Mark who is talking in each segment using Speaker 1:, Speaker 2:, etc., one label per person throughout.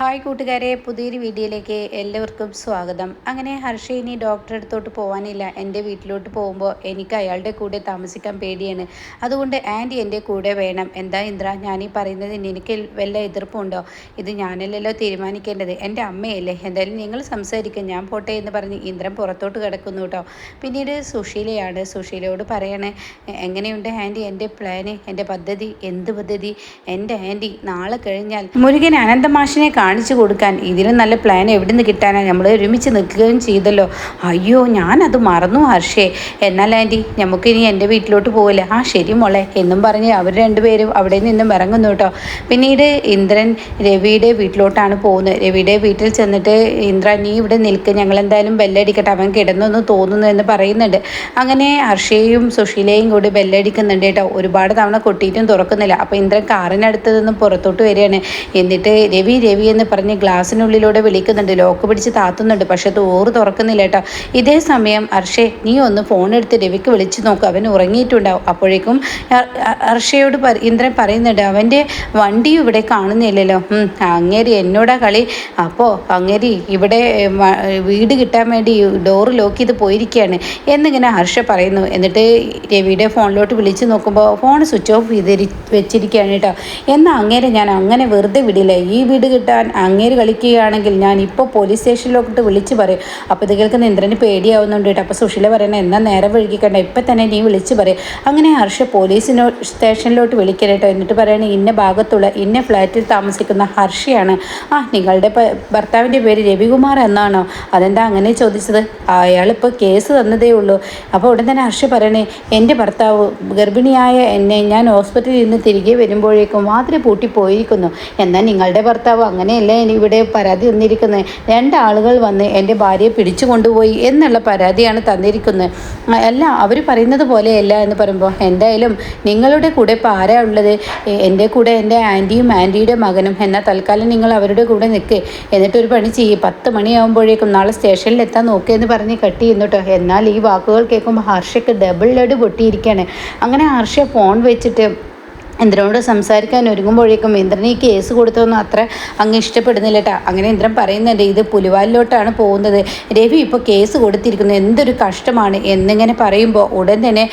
Speaker 1: Hi കൂട്ടുകാരെ പുതിയൊരു വീഡിയോയിലേക്ക് എല്ലാവർക്കും സ്വാഗതം. അങ്ങനെ ഹർഷ ഇനി ഡോക്ടറെ അടുത്തോട്ട് പോകാനില്ല എന്റെ വീട്ടിലോട്ട് പോകുമ്പോൾ എനിക്ക് അയാളുടെ കൂടെ താമസിക്കാൻ പേടിയാണ്. അതുകൊണ്ട് ആന്റി എന്റെ കൂടെ വേണം. എന്താ ഇന്ദ്ര ഈ പറയുന്നത് എനിക്ക് വല്ല എതിർപ്പുണ്ടോ? ഇത് ഞാനല്ലല്ലോ തീരുമാനിക്കേണ്ടത്. എന്റെ അമ്മയല്ലേ. എന്തായാലും നിങ്ങൾ സംസാരിക്കും. ഞാൻ പോട്ടെ എന്ന് പറഞ്ഞ് ഇന്ദ്രൻ പുറത്തോട്ട് കിടക്കുന്നു കേട്ടോ. പിന്നീട് സുശീലയാണ്. സുശീലയോട് പറയണേ എങ്ങനെയുണ്ട് ആന്റി? എന്റെ പ്ലാന് എന്റെ പദ്ധതി എന്ത് പദ്ധതി? എന്റെ ആന്റി നാളെ കഴിഞ്ഞാൽ മുരുകൻ അനന്തമാഷിനെ കാണിച്ചു കൊടുക്കാൻ. ഇതിലും നല്ല പ്ലാൻ എവിടെ നിന്ന് കിട്ടാനാണ് നമ്മൾ ഒരുമിച്ച് നിൽക്കുകയും ചെയ്തല്ലോ. അയ്യോ ഞാനത് മറന്നു ഹർഷേ. എന്നാൽ ആന്റി നമുക്കിനി എന്റെ വീട്ടിലോട്ട് പോകില്ല ആ ശരി മോളെ. എന്നും പറഞ്ഞ് അവർ രണ്ടുപേരും അവിടെ നിന്നും ഇറങ്ങുന്നു കേട്ടോ. പിന്നീട് ഇന്ദ്രൻ രവിയുടെ വീട്ടിലോട്ടാണ് പോകുന്നത്. രവിയുടെ വീട്ടിൽ ചെന്നിട്ട് ഇന്ദ്ര നീ ഇവിടെ നിൽക്ക്. ഞങ്ങൾ എന്തായാലും ബെല്ലടിക്കട്ടെ. അവൻ കിടന്നൊന്ന് തോന്നുന്നു എന്ന് പറയുന്നുണ്ട്. അങ്ങനെ ഹർഷയെയും സുശീലയും കൂടി ബെല്ലടിക്കുന്നുണ്ട് കേട്ടോ. ഒരുപാട് തവണ കൊട്ടിയിട്ടും തുറക്കുന്നില്ല. അപ്പോൾ ഇന്ദ്രൻ കാറിനടുത്ത് നിന്ന് പുറത്തോട്ട് വരികയാണ്. എന്നിട്ട് രവി രവി എന്ന് പറഞ്ഞ് ഗ്ലാസ്സിനുള്ളിലൂടെ വിളിക്കുന്നുണ്ട്. ലോക്ക് പിടിച്ച് താത്തുന്നുണ്ട്. പക്ഷെ തോറ് തുറക്കുന്നില്ല കേട്ടോ. ഇതേ സമയം അർഷേ നീ ഒന്ന് ഫോൺ എടുത്ത് രവിക്ക് വിളിച്ചു നോക്കും. അവൻ ഉറങ്ങിയിട്ടുണ്ടാവും. അപ്പോഴേക്കും അർഷയോട് ഇന്ദ്രൻ പറയുന്നുണ്ട് അവന്റെ വണ്ടി ഇവിടെ കാണുന്നില്ലല്ലോ. അങ്ങേരി എന്നോടാ കളി. അപ്പോൾ അങ്ങേരി ഇവിടെ വീട് കിട്ടാൻ വേണ്ടി ഡോറ് ലോക്ക് ചെയ്ത് പോയിരിക്കുകയാണ്. എന്നിങ്ങനെ ഹർഷ പറയുന്നു. എന്നിട്ട് രവിയുടെ ഫോണിലോട്ട് വിളിച്ച് നോക്കുമ്പോൾ ഫോൺ സ്വിച്ച് ഓഫ് ചെയ്ത് വെച്ചിരിക്കുകയാണ് കേട്ടോ. എന്നാൽ അങ്ങേരെ ഞാൻ അങ്ങനെ വെറുതെ വിടില്ല. ഈ വീട് കിട്ടാൻ അങ്ങേര് കളിക്കുകയാണെങ്കിൽ ഞാൻ ഇപ്പോൾ പോലീസ് സ്റ്റേഷനിലോട്ട് വിളിച്ച് പറയും. അപ്പോൾ ഇത് കേൾക്കുന്ന ഇന്ദ്രന് പേടിയാവുന്നുണ്ട് കേട്ടോ. അപ്പോൾ സുശീല പറയണ എന്നാൽ നേരെ വിളിക്കണ്ട ഇപ്പം തന്നെ നീ വിളിച്ച് പറയും. അങ്ങനെ ഹർഷ പോലീസിനോ സ്റ്റേഷനിലോട്ട് വിളിക്കരുട്ടോ എന്നിട്ട് പറയണ ഇന്ന ഭാഗത്തുള്ള ഇന്ന ഫ്ലാറ്റിൽ താമസിക്കുന്ന ഹർഷയാണ്. ആ നിങ്ങളുടെ ഭർത്താവിന്റെ പേര് രവികുമാർ എന്നാണോ? അതെന്താ അങ്ങനെ ചോദിച്ചത്? അയാളിപ്പോൾ കേസ് തന്നതേ ഉള്ളൂ. അപ്പോൾ ഉടൻ തന്നെ ഹർഷ പറയണേ എന്റെ ഭർത്താവ് ഗർഭിണിയായ എന്നെ ഞാൻ ഹോസ്പിറ്റലിൽ നിന്ന് തിരികെ വരുമ്പോഴേക്കും മാത്രം പൂട്ടി പോയിരിക്കുന്നു എന്നാൽ നിങ്ങളുടെ ഭർത്താവ് അങ്ങനെയല്ല ഇവിടെ പരാതി തന്നിരിക്കുന്നത്? രണ്ടാളുകൾ വന്ന് എന്റെ ഭാര്യയെ പിടിച്ചു കൊണ്ടുപോയി എന്നുള്ള പരാതിയാണ് തന്നിരിക്കുന്നത്. അല്ല അവർ പറയുന്നത് പോലെയല്ല എന്ന് പറയുമ്പോൾ എന്തായാലും നിങ്ങളുടെ കൂടെ ഇപ്പോൾ ആരാ ഉള്ളത്? എന്റെ കൂടെ എന്റെ ആന്റിയും ആന്റിയുടെ മകനും. എന്നാൽ തൽക്കാലം നിങ്ങൾ അവരുടെ കൂടെ നിൽക്ക്. എന്നിട്ടൊരു പണി ചെയ്യും. പത്ത് മണിയാകുമ്പോഴേക്കും നാളെ സ്റ്റേഷനിൽ എത്താൻ നോക്കിയെന്ന് പറഞ്ഞ് കട്ട് ചെയ്യുന്നുട്ടോ എന്നാൽ ഈ വാക്കുകൾ കേൾക്കുമ്പോൾ ഹർഷയ്ക്ക് ഡബിൾ ലഡ് പൊട്ടിയിരിക്കുകയാണ്. അങ്ങനെ ഹർഷ ഫോൺ വെച്ചിട്ട് ഇന്ദ്രനോട് സംസാരിക്കാൻ ഒരുങ്ങുമ്പോഴേക്കും ഇന്ദ്രൻ ഈ കേസ് കൊടുത്തൊന്നും അത്ര അങ്ങ് ഇഷ്ടപ്പെടുന്നില്ല കേട്ടോ. അങ്ങനെ ഇന്ദ്രൻ പറയുന്നുണ്ട് ഇത് പുലിവാലിലോട്ടാണ് പോകുന്നത്. രവി ഇപ്പോൾ കേസ് കൊടുത്തിരിക്കുന്നത് എന്തൊരു കഷ്ടമാണ്? എന്നിങ്ങനെ പറയുമ്പോൾ ഉടൻ തന്നെ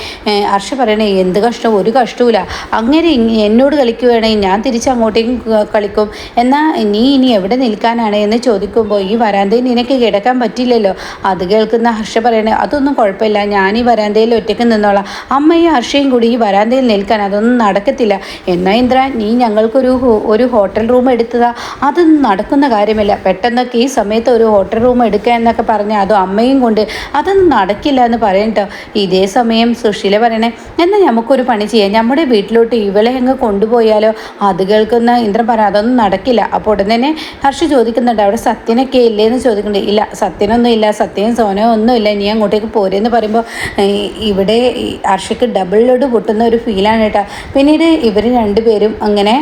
Speaker 1: ഹർഷ പറയണേ എന്ത് കഷ്ടം? ഒരു കഷ്ടവുമില്ല. അങ്ങനെ എന്നോട് കളിക്കുകയാണെങ്കിൽ ഞാൻ തിരിച്ച് അങ്ങോട്ടേക്കും കളിക്കും. എന്നാൽ നീ ഇനി എവിടെ നിൽക്കാനാണ്? എന്ന് ചോദിക്കുമ്പോൾ ഈ വരാന്തയിൽ നിനക്ക് കിടക്കാൻ പറ്റില്ലല്ലോ. അത് കേൾക്കുന്ന ഹർഷ പറയണേ അതൊന്നും കുഴപ്പമില്ല. ഞാൻ ഈ വരാന്തയിൽ ഒറ്റയ്ക്ക് നിന്നോളാം. അമ്മയും ഹർഷയും കൂടി ഈ വരാന്തയിൽ നിൽക്കാൻ അതൊന്നും നടക്കത്തില്ല. എന്നാ ഇന്ദ്ര നീ ഞങ്ങൾക്കൊരു ഒരു ഹോട്ടൽ റൂം എടുത്തതാ. അതൊന്നും നടക്കുന്ന കാര്യമില്ല. പെട്ടെന്നൊക്കെ ഈ സമയത്ത് ഒരു ഹോട്ടൽ റൂം എടുക്കുക എന്നൊക്കെ പറഞ്ഞാൽ അതോ അമ്മയും കൊണ്ട് അതൊന്നും നടക്കില്ല എന്ന് പറയണ്ടോ ഇതേ സമയം സുശീല പറയണേ എന്നാൽ നമുക്കൊരു പണി ചെയ്യാം. നമ്മുടെ വീട്ടിലോട്ട് ഇവളെ അങ്ങ് കൊണ്ടുപോയാലോ? അത് കേൾക്കുന്ന ഇന്ദ്രൻ പറയാം അതൊന്നും നടക്കില്ല. അപ്പോൾ ഉടൻ തന്നെ ഹർഷ ചോദിക്കുന്നുണ്ട് അവിടെ സത്യനൊക്കെ ഇല്ലേ എന്ന് ചോദിക്കുന്നുണ്ട്. ഇല്ല സത്യനൊന്നും ഇല്ല സത്യനും ഒന്നും ഇല്ല. നീ അങ്ങോട്ടേക്ക് പോരെന്ന് പറയുമ്പോൾ ഇവിടെ ഹർഷയ്ക്ക് ഡബിൾ ലോഡ് പൊട്ടുന്ന ഒരു ഫീലാണ് കേട്ടോ പിന്നീട് ഇവർ രണ്ടുപേരും അങ്ങനെ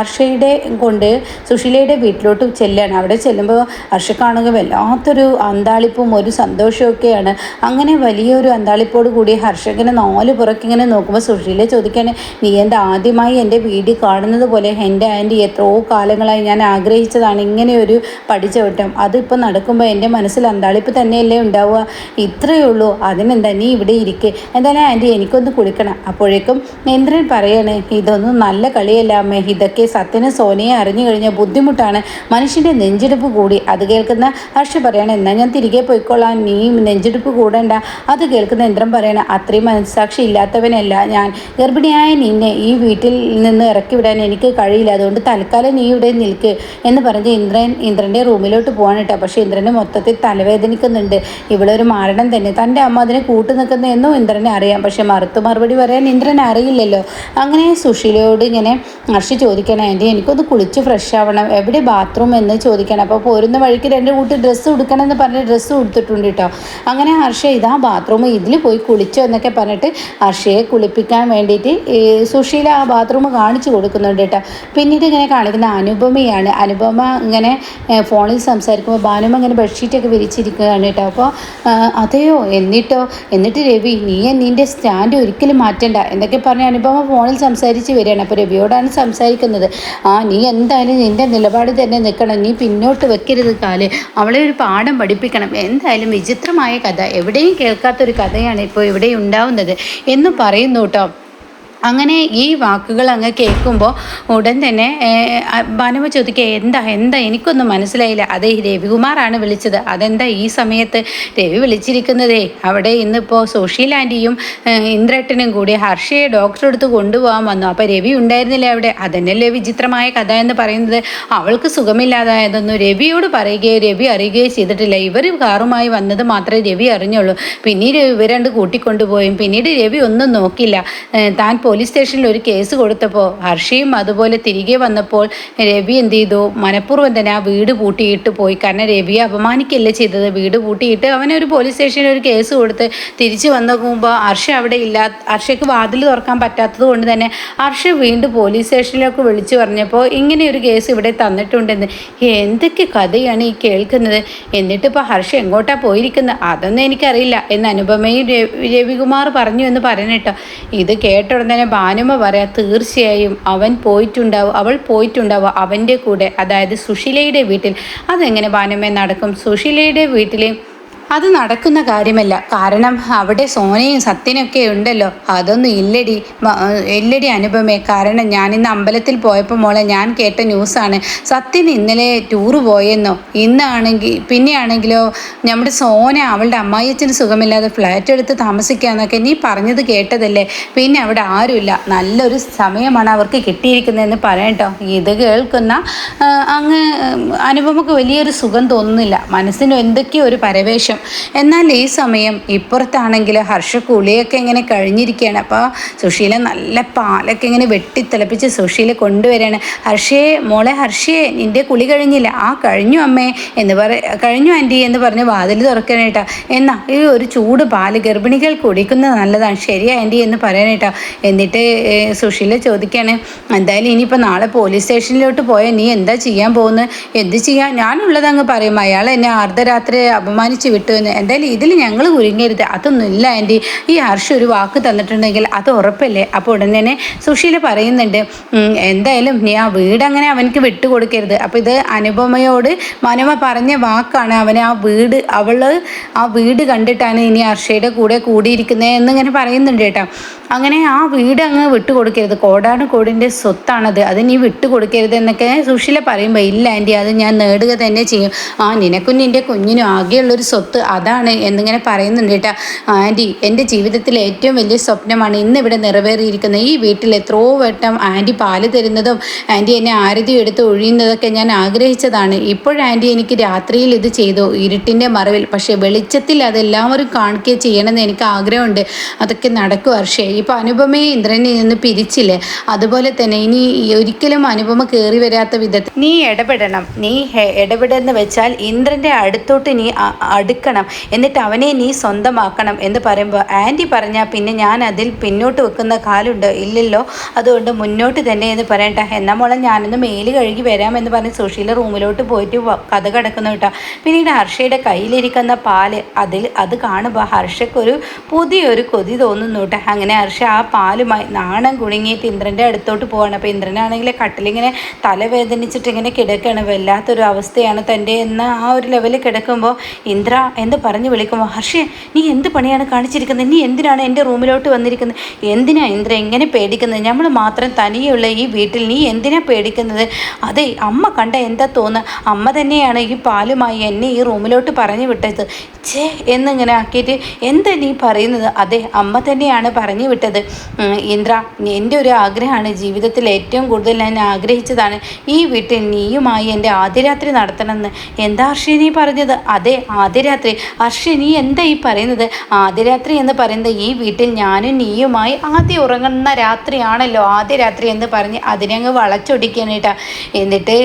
Speaker 1: അർഷയുടെ കൊണ്ട് സുശീലയുടെ വീട്ടിലോട്ട് ചെല്ലുകയാണ് അവിടെ ചെല്ലുമ്പോൾ അർഷ കാണുക വല്ലാത്തൊരു അന്താളിപ്പും ഒരു സന്തോഷമൊക്കെയാണ് അങ്ങനെ വലിയൊരു അന്താളിപ്പോട് കൂടി ഹർഷകനെ നാല് പുറക്കിങ്ങനെ നോക്കുമ്പോൾ സുശീല ചോദിക്കുകയാണ് നീ എന്റെ ആദ്യമായി എന്റെ വീട് കാണുന്നത് പോലെ എന്റെ ആന്റി എത്രയോ കാലങ്ങളായി ഞാൻ ആഗ്രഹിച്ചതാണ് ഇങ്ങനെ ഒരു പഠിച്ചവട്ടം അതിപ്പോൾ നടക്കുമ്പോൾ എന്റെ മനസ്സിൽ അന്താളിപ്പ് തന്നെയല്ലേ ഉണ്ടാവുക. ഇത്രയേ ഉള്ളൂ. അതിനെന്താ നീ ഇവിടെ ഇരിക്കുക എന്തായാലും ആന്റി എനിക്കൊന്ന് കുളിക്കണം. അപ്പോഴേക്കും ഇന്ദ്രൻ പറയാണ് ഇത് ഇതൊന്നും നല്ല കളിയല്ല അമ്മേ. ഇതൊക്കെ സത്യന് സോനയെ അറിഞ്ഞു കഴിഞ്ഞ ബുദ്ധിമുട്ടാണ്. മനുഷ്യന്റെ നെഞ്ചെടുപ്പ് കൂടി. അത് കേൾക്കുന്ന ഹർഷ പറയണം എന്നാൽ ഞാൻ തിരികെ പോയിക്കൊള്ളാം. നീ നെഞ്ചെടുപ്പ് കൂടണ്ട. അത് കേൾക്കുന്ന യന്ത്രം പറയണം അത്രയും മനസ്സാക്ഷി ഇല്ലാത്തവനല്ല ഞാൻ. ഗർഭിണിയായ നിന്നെ ഈ വീട്ടിൽ നിന്ന് ഇറക്കി വിടാൻ എനിക്ക് കഴിയില്ല. അതുകൊണ്ട് തൽക്കാലം നീ ഇവിടെ നിൽക്ക് എന്ന് പറഞ്ഞ് ഇന്ദ്രൻ ഇന്ദ്രന്റെ റൂമിലോട്ട് പോകാൻ കേട്ടോ. പക്ഷേ ഇന്ദ്രന് മൊത്തത്തിൽ തലവേദനിക്കുന്നുണ്ട്. ഇവിടെ ഒരു മാരണം തന്നെ. തന്റെ അമ്മ അതിനെ കൂട്ടു നിൽക്കുന്നതെന്നും ഇന്ദ്രനെ അറിയാം. പക്ഷേ മറുത്തു മറുപടി പറയാൻ ഇന്ദ്രൻ അറിയില്ലല്ലോ. അങ്ങനെ സുഷ സുശീലയോട് ഇങ്ങനെ അർഷി ചോദിക്കണം ആന്റി എനിക്കൊന്ന് കുളിച്ച് ഫ്രഷ് ആവണം. എവിടെ ബാത്റൂം എന്ന് ചോദിക്കണം. അപ്പോൾ പോരുന്ന വഴിക്ക് രണ്ട് കൂട്ടി ഡ്രസ്സ് കൊടുക്കണം എന്ന് പറഞ്ഞ് ഡ്രസ്സ് കൊടുത്തിട്ടുണ്ട് കേട്ടോ അങ്ങനെ ഹർഷ ഇതാ ബാത്റൂം ഇതിൽ പോയി കുളിച്ചോ എന്നൊക്കെ പറഞ്ഞിട്ട് ഹർഷയെ കുളിപ്പിക്കാൻ വേണ്ടിയിട്ട് സുശീല ആ ബാത്റൂം കാണിച്ചു കൊടുക്കുന്നുണ്ട് കേട്ടോ പിന്നീട് ഇങ്ങനെ കാണിക്കുന്ന അനുപമയാണ്. അനുപമ ഇങ്ങനെ ഫോണിൽ സംസാരിക്കുമ്പോൾ ഭാനുമ ഇങ്ങനെ ബെഡ്ഷീറ്റൊക്കെ വിരിച്ചിരിക്കുകയാണ് കേട്ടോ അപ്പോൾ അതെയോ? എന്നിട്ടോ? എന്നിട്ട് രവി നീ നിന്റെ സ്റ്റാൻഡ് ഒരിക്കലും മാറ്റണ്ട എന്നൊക്കെ പറഞ്ഞ് അനുപമ ഫോണിൽ സംസാരിച്ച് സംസാരിച്ച് വരികയാണ്. അപ്പോൾ രവിയോടാണ് സംസാരിക്കുന്നത്. ആ നീ എന്തായാലും നിന്റെ നിലപാട് തന്നെ നിൽക്കണം. നീ പിന്നോട്ട് വെക്കരുത് കാൽ. അവളെ ഒരു പാഠം പഠിപ്പിക്കണം. എന്തായാലും വിചിത്രമായ കഥ. എവിടെയും കേൾക്കാത്തൊരു കഥയാണ് ഇപ്പോൾ ഇവിടെ ഉണ്ടാവുന്നത്. എന്ന് പറയുന്നു കേട്ടോ. അങ്ങനെ ഈ വാക്കുകൾ അങ്ങ് കേൾക്കുമ്പോൾ ഉടൻ തന്നെ ഭാനുമ ചോദിക്കുക എന്താ എന്താ? എനിക്കൊന്നും മനസ്സിലായില്ല. അതെ രവികുമാറാണ് വിളിച്ചത്. അതെന്താ ഈ സമയത്ത് രവി വിളിച്ചിരിക്കുന്നതേ? അവിടെ ഇന്നിപ്പോൾ സോഷ്യൽ ആന്റിയും ഇന്ദ്രട്ടനും കൂടി ഹർഷയെ ഡോക്ടറെ അടുത്ത് കൊണ്ടുപോകാൻ വന്നു. അപ്പോൾ രവി ഉണ്ടായിരുന്നില്ല അവിടെ? അതന്നെയല്ലേ വിചിത്രമായ കഥ എന്ന് പറയുന്നത്. അവൾക്ക് സുഖമില്ലാതായതൊന്നും രവിയോട് പറയുകയോ രവി അറിയുകയോ ചെയ്തിട്ടില്ല. ഇവർ കാറുമായി വന്നത് മാത്രമേ രവി അറിഞ്ഞുള്ളൂ. പിന്നീട് ഇവരണ്ട് കൂട്ടിക്കൊണ്ടുപോയും. പിന്നീട് രവി ഒന്നും നോക്കില്ല. താൻ പോലീസ് സ്റ്റേഷനിൽ ഒരു കേസ് കൊടുത്തപ്പോൾ ഹർഷയും അതുപോലെ തിരികെ വന്നപ്പോൾ രവി എന്ത് ചെയ്തു? മനഃപൂർവം തന്നെ ആ വീട് പൂട്ടിയിട്ട് പോയി. കാരണം രവിയെ അപമാനിക്കല്ലേ ചെയ്തത്? വീട് പൂട്ടിയിട്ട് അവനൊരു പോലീസ് സ്റ്റേഷനിൽ ഒരു കേസ് കൊടുത്ത് തിരിച്ചു വന്നു നോക്കുമ്പോൾ ഹർഷ അവിടെ ഇല്ല ഹർഷയ്ക്ക് വാതിൽ തുറക്കാൻ പറ്റാത്തത് കൊണ്ട് തന്നെ ഹർഷ വീണ്ടും പോലീസ് സ്റ്റേഷനിലേക്ക് വിളിച്ചു പറഞ്ഞപ്പോൾ ഇങ്ങനെ ഒരു കേസ് ഇവിടെ തന്നിട്ടുണ്ടെന്ന് എന്തൊക്കെ കഥയാണ് ഈ കേൾക്കുന്നത്? എന്നിട്ടിപ്പോൾ ഹർഷ എങ്ങോട്ടാ പോയിരിക്കുന്നത്? അതൊന്നും എനിക്കറിയില്ല. എന്ന് അനുപമയും രവികുമാർ പറഞ്ഞു എന്ന് പറഞ്ഞിട്ടോ ഇത് കേട്ട ഉടനെ തന്നെ ഭാനുമ പറയാം തീർച്ചയായും അവൻ പോയിട്ടുണ്ടാവും അവൾ പോയിട്ടുണ്ടാവും അവന്റെ കൂടെ. അതായത് സുശീലയുടെ വീട്ടിൽ. അതെങ്ങനെ ഭാനുമ നടക്കും? സുശീലയുടെ വീട്ടിൽ അത് നടക്കുന്ന കാര്യമല്ല. കാരണം അവിടെ സോനയും സത്യനൊക്കെ ഉണ്ടല്ലോ. അതൊന്നും ഇല്ലടി. ഇല്ലടി അനുപമേ. കാരണം ഞാൻ ഇന്ന് അമ്പലത്തിൽ പോയപ്പോൾ മോളെ ഞാൻ കേട്ട ന്യൂസാണ്. സത്യൻ ഇന്നലെ ടൂറ് പോയെന്നോ. ഇന്നാണെങ്കിൽ പിന്നെയാണെങ്കിലോ നമ്മുടെ സോന അവളുടെ അമ്മായിയച്ഛന് സുഖമില്ലാതെ ഫ്ലാറ്റ് എടുത്ത് താമസിക്കാന്നൊക്കെ നീ പറഞ്ഞത് കേട്ടതല്ലേ? പിന്നെ അവിടെ ആരുമില്ല. നല്ലൊരു സമയമാണ് അവർക്ക് കിട്ടിയിരിക്കുന്നതെന്ന് പറയട്ടോ ഇത് കേൾക്കുന്ന അങ്ങ് അനുപമക്ക് വലിയൊരു സുഖം തോന്നുന്നില്ല. മനസ്സിന് എന്തൊക്കെയോ ഒരു പരവേശം. എന്നാൽ ഈ സമയം ഇപ്പുറത്താണെങ്കിൽ ഹർഷ കുളിയൊക്കെ ഇങ്ങനെ കഴിഞ്ഞിരിക്കുകയാണ്. അപ്പോൾ സുശീല നല്ല പാലൊക്കെ ഇങ്ങനെ വെട്ടിത്തിളപ്പിച്ച് സുശീല കൊണ്ടുവരികയാണ്. ഹർഷയെ മോളെ ഹർഷയെ നിന്റെ കുളി കഴിഞ്ഞില്ല. ആ കഴിഞ്ഞു അമ്മേ എന്ന് പറ കഴിഞ്ഞു ആന്റി എന്ന് പറഞ്ഞ് വാതിൽ തുറക്കാനേട്ടാ എന്നാ ഈ ഒരു ചൂട് പാൽ ഗർഭിണികൾ കുടിക്കുന്നത് നല്ലതാണ്. ശരിയാ ആന്റി എന്ന് പറയാനേട്ടാ എന്നിട്ട് സുശീല ചോദിക്കുകയാണ് എന്തായാലും ഇനിയിപ്പോൾ നാളെ പോലീസ് സ്റ്റേഷനിലോട്ട് പോയാൽ നീ എന്താ ചെയ്യാൻ പോകുന്നത്? എന്ത് ചെയ്യാൻ? ഞാനുള്ളത് അങ്ങ് പറയും. അയാൾ എന്നെ അർദ്ധരാത്രി അപമാനിച്ച് വിട്ടു. കിട്ടുമെന്ന്. എന്തായാലും ഇതിൽ ഞങ്ങൾ കുരുങ്ങരുത് അതൊന്നും ഇല്ല ആന്റി. ഈ ഹർഷ ഒരു വാക്ക് തന്നിട്ടുണ്ടെങ്കിൽ അത് ഉറപ്പല്ലേ? അപ്പോൾ ഉടൻ തന്നെ സുശീല പറയുന്നുണ്ട് എന്തായാലും നീ ആ വീട് അങ്ങനെ അവനക്ക് വിട്ടുകൊടുക്കരുത്. അപ്പോൾ ഇത് അനുപമയോട് മനമ പറഞ്ഞ വാക്കാണ് അവൻ ആ വീട് അവൾ ആ വീട് കണ്ടിട്ടാണ് ഇനി ഹർഷയുടെ കൂടെ കൂടിയിരിക്കുന്നത് എന്നിങ്ങനെ പറയുന്നുണ്ട് കേട്ടോ. അങ്ങനെ ആ വീട് അങ്ങ് വിട്ടുകൊടുക്കരുത്. കോടാണ് കോടിന്റെ സ്വത്താണത്. അത് നീ വിട്ടുകൊടുക്കരുത് എന്നൊക്കെ സുശീല പറയുമ്പോൾ ഇല്ല ആന്റി അത് ഞാൻ നേടുക തന്നെ ചെയ്യും. ആ നിനക്കും നിന്റെ കുഞ്ഞിനും ആകെയുള്ളൊരു സ്വത്ത് അതാണ് എന്നിങ്ങനെ പറയുന്നുണ്ട് കേട്ടോ. ആന്റി എന്റെ ജീവിതത്തിലെ ഏറ്റവും വലിയ സ്വപ്നമാണ് ഇന്ന് ഇവിടെ നിറവേറിയിരിക്കുന്നത് ഈ വീട്ടിൽ എത്രയോ വട്ടം ആന്റി പാൽ തരുന്നതും ആന്റി എന്നെ ആരതി എടുത്ത് ഒഴിയുന്നതൊക്കെ ഞാൻ ആഗ്രഹിച്ചതാണ്. ഇപ്പോഴാന്റി എനിക്ക് രാത്രിയിൽ ഇത് ചെയ്തു ഇരുട്ടിന്റെ മറവിൽ. പക്ഷേ വെളിച്ചത്തിൽ അതെല്ലാവരും കാണിക്കുക ചെയ്യണമെന്ന് എനിക്ക് ആഗ്രഹമുണ്ട്. അതൊക്കെ നടക്കും ഹർഷേ. ഇപ്പോൾ അനുപമയെ ഇന്ദ്രനെ നിന്ന് പിരിച്ചില്ലേ? അതുപോലെ തന്നെ ഇനി ഒരിക്കലും അനുപമ കയറി വരാത്ത വിധത്തിൽ നീ ഇടപെടണം. നീ ഇടപെടുന്ന വെച്ചാൽ ഇന്ദ്രന്റെ അടുത്തോട്ട് നീ അടുക്കണം എന്നിട്ട് അവനെ നീ സ്വന്തമാക്കണം എന്ന് പറയുമ്പോൾ ആന്റി പറഞ്ഞാൽ പിന്നെ ഞാൻ അതിൽ പിന്നോട്ട് വെക്കുന്ന കാലുണ്ട്? ഇല്ലല്ലോ. അതുകൊണ്ട് മുന്നോട്ട് തന്നെ എന്ന് പറയട്ടെ എന്നാൽ മോളെ ഞാനൊന്ന് മേൽ കഴുകി വരാമെന്ന് പറഞ്ഞ് സുശീല റൂമിലോട്ട് പോയിട്ട് കഥ കിടക്കുന്നു കേട്ടോ. പിന്നീട് ഹർഷയുടെ കയ്യിലിരിക്കുന്ന പാൽ അതിൽ അത് കാണുമ്പോൾ ഹർഷയ്ക്കൊരു പുതിയൊരു കൊതി തോന്നുന്നു കേട്ടോ. അങ്ങനെ ഹർഷ ആ പാലുമായി നാണം കുണുങ്ങിയിട്ട് ഇന്ദ്രന്റെ അടുത്തോട്ട് പോവാണ്. അപ്പോൾ ഇന്ദ്രനാണെങ്കിൽ കട്ടിലിങ്ങനെ തലവേദനിച്ചിട്ട് ഇങ്ങനെ കിടക്കുകയാണ് വല്ലാത്തൊരു അവസ്ഥയാണ് തന്റെ എന്ന ആ ഒരു ലെവലിൽ കിടക്കുമ്പോൾ ഇന്ദ്ര എന്ന് പറഞ്ഞു വിളിക്കുമ്പോൾ ഹർഷേ നീ എന്ത് പണിയാണ് കാണിച്ചിരിക്കുന്നത്? നീ എന്തിനാണ് എന്റെ റൂമിലോട്ട് വന്നിരിക്കുന്നത്? എന്തിനാ ഇന്ദ്ര എങ്ങനെ പേടിക്കുന്നത്? നമ്മൾ മാത്രം തനിയുള്ള ഈ വീട്ടിൽ നീ എന്തിനാ പേടിക്കുന്നത്? അതെ അമ്മ കണ്ട എന്താ തോന്നുക അമ്മ തന്നെയാണ് ഈ പാലുമായി എന്നെ ഈ റൂമിലോട്ട് പറഞ്ഞു വിട്ടത്. ഛേ എന്നിങ്ങനെ ആക്കിയിട്ട് എന്താ നീ പറയുന്നത്? അതെ അമ്മ തന്നെയാണ് പറഞ്ഞു വിട്ടത്. ഇന്ദ്ര എന്റെ ഒരു ആഗ്രഹമാണ്. ജീവിതത്തിൽ ഏറ്റവും കൂടുതൽ ഞാൻ ആഗ്രഹിച്ചതാണ് ഈ വീട്ടിൽ നീയുമായി എന്റെ ആദ്യരാത്രി നടത്തണമെന്ന്. എന്താ ഹർഷി നീ പറഞ്ഞത്? അതെ ആദ്യരാത്രി ഹർഷി നീ എന്താ ഈ പറയുന്നത്? ആദ്യരാത്രി എന്ന് പറയുന്നത് ഈ വീട്ടിൽ ഞാനും നീയുമായി ആദ്യം ഉറങ്ങുന്ന രാത്രിയാണല്ലോ. ആദ്യ രാത്രി എന്ന് പറഞ്ഞ് അതിനെ അങ്ങ് വളച്ചൊടിക്കാനായിട്ടാ. എന്നിട്ട്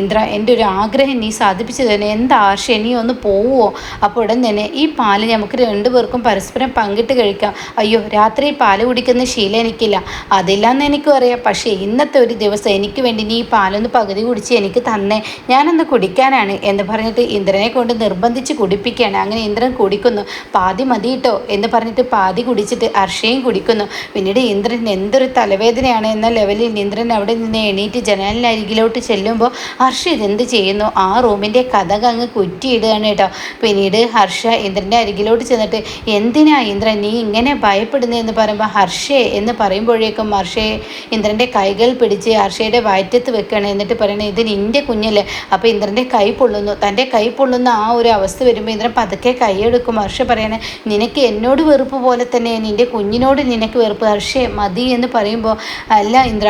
Speaker 1: ഇന്ദ്ര എന്റെ ഒരു ആഗ്രഹം നീ സാധിപ്പിച്ചു തന്നെ. എന്താ ഹർഷി നീ ഒന്ന് പോവുമോ അപ്പോൾ ഉടൻ തന്നെ ഈ പാൽ നമുക്ക് രണ്ടുപേർക്കും പരസ്പരം പങ്കിട്ട് കഴിക്കാം. അയ്യോ രാത്രി പാൽ കുടിക്കുന്ന ശീലം എനിക്കില്ല. അതില്ലാന്ന് എനിക്കും അറിയാം. പക്ഷേ ഇന്നത്തെ ഒരു ദിവസം എനിക്ക് വേണ്ടി നീ പാലൊന്ന് പകുതി കുടിച്ച് എനിക്ക് തന്നെ ഞാനൊന്ന് കുടിക്കാനാണ് എന്ന് പറഞ്ഞിട്ട് ഇന്ദ്രനെ കൊണ്ട് നിർബന്ധിച്ച് കുടിപ്പി കുടിപ്പിക്കുകയാണ്. അങ്ങനെ ഇന്ദ്രൻ കുടിക്കുന്നു. പാതി മതി കേട്ടോ എന്ന് പറഞ്ഞിട്ട് പാതി കുടിച്ചിട്ട് അർഷയും കുടിക്കുന്നു. പിന്നീട് ഇന്ദ്രൻ എന്തൊരു തലവേദനയാണ് എന്ന ലെവലിൽ ഇന്ദ്രൻ അവിടെ നിന്ന് എണീറ്റ് ജനലിനരികിലോട്ട് ചെല്ലുമ്പോൾ ഹർഷ ഇതെന്ത് ചെയ്യുന്നു? ആ റൂമിന്റെ കഥക അങ്ങ് കുറ്റിയിടുകയാണ് കേട്ടോ. പിന്നീട് ഹർഷ ഇന്ദ്രന്റെ അരികിലോട്ട് ചെന്നിട്ട് എന്തിനാ ഇന്ദ്രൻ നീ ഇങ്ങനെ ഭയപ്പെടുന്നതെന്ന് പറയുമ്പോൾ ഹർഷേ എന്ന് പറയുമ്പോഴേക്കും ഹർഷയെ ഇന്ദ്രന്റെ കൈകൾ പിടിച്ച് ഹർഷയുടെ വയറ്റത്ത് വെക്കുകയാണ്. എന്നിട്ട് പറയണേ ഇത് നിന്റെ കുഞ്ഞല്ലേ? അപ്പോൾ ഇന്ദ്രന്റെ കൈ പൊള്ളുന്നു. തന്റെ കൈ പൊള്ളുന്ന ആ ഒരു അവസ്ഥ വരുമ്പോൾ ഇന്ദ്രൻ പതുക്കെ കൈയെടുക്കും. ഹർഷ പറയണേ നിനക്ക് എന്നോട് വെറുപ്പ് പോലെ തന്നെ നിന്റെ കുഞ്ഞിനോട് നിനക്ക് വെറുപ്പ്. ഹർഷേ മതി എന്ന് പറയുമ്പോൾ അല്ല ഇന്ദ്ര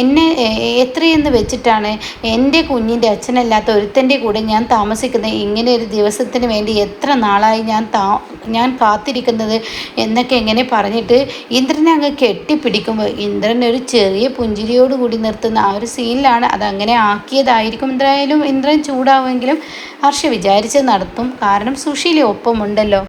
Speaker 1: എന്നെ എത്രയെന്ന് വെച്ചിട്ടാണ് എന്റെ കുഞ്ഞിന്റെ അച്ഛനല്ലാത്ത ഒരുത്തന്റെ കൂടെ ഞാൻ താമസിക്കുന്നത്? ഇങ്ങനെ ഒരു ദിവസത്തിന് വേണ്ടി എത്ര നാളായി ഞാൻ താ ഞാൻ കാത്തിരിക്കുന്നത്? എന്നൊക്കെ എങ്ങനെ പറഞ്ഞിട്ട് ഇന്ദ്രനെ അങ്ങ് കെട്ടിപ്പിടിക്കുമ്പോൾ ഇന്ദ്രൻ ഒരു ചെറിയ പുഞ്ചിരിയോട് കൂടി നിർത്തുന്ന ആ ഒരു സീനിലാണ്. അതങ്ങനെ ആക്കിയതായിരിക്കും. എന്തായാലും ഇന്ദ്രൻ ചൂടാവുമെങ്കിലും ഹർഷ വിചാരിച്ച് നടത്തും. കാരണം സുശീല ഒപ്പമുണ്ടല്ലോ.